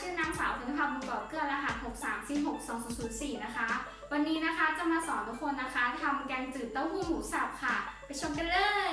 ชื่อนางสาวธนภาบุญกอบเกื้อรหัส 6346204 นะคะ วันนี้นะคะจะมาสอนทุกคนนะคะทำแกงจืดเต้าหู้หมูสับค่ะ ไปชมกันเลย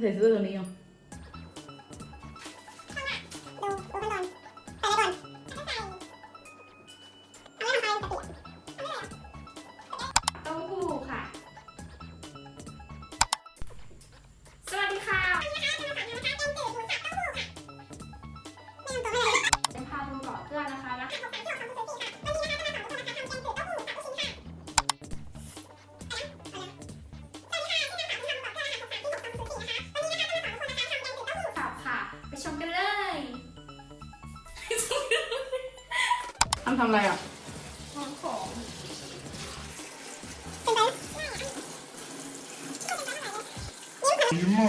Thế giới. กันเลยทำทำอะไรอะของของยิ้มหน่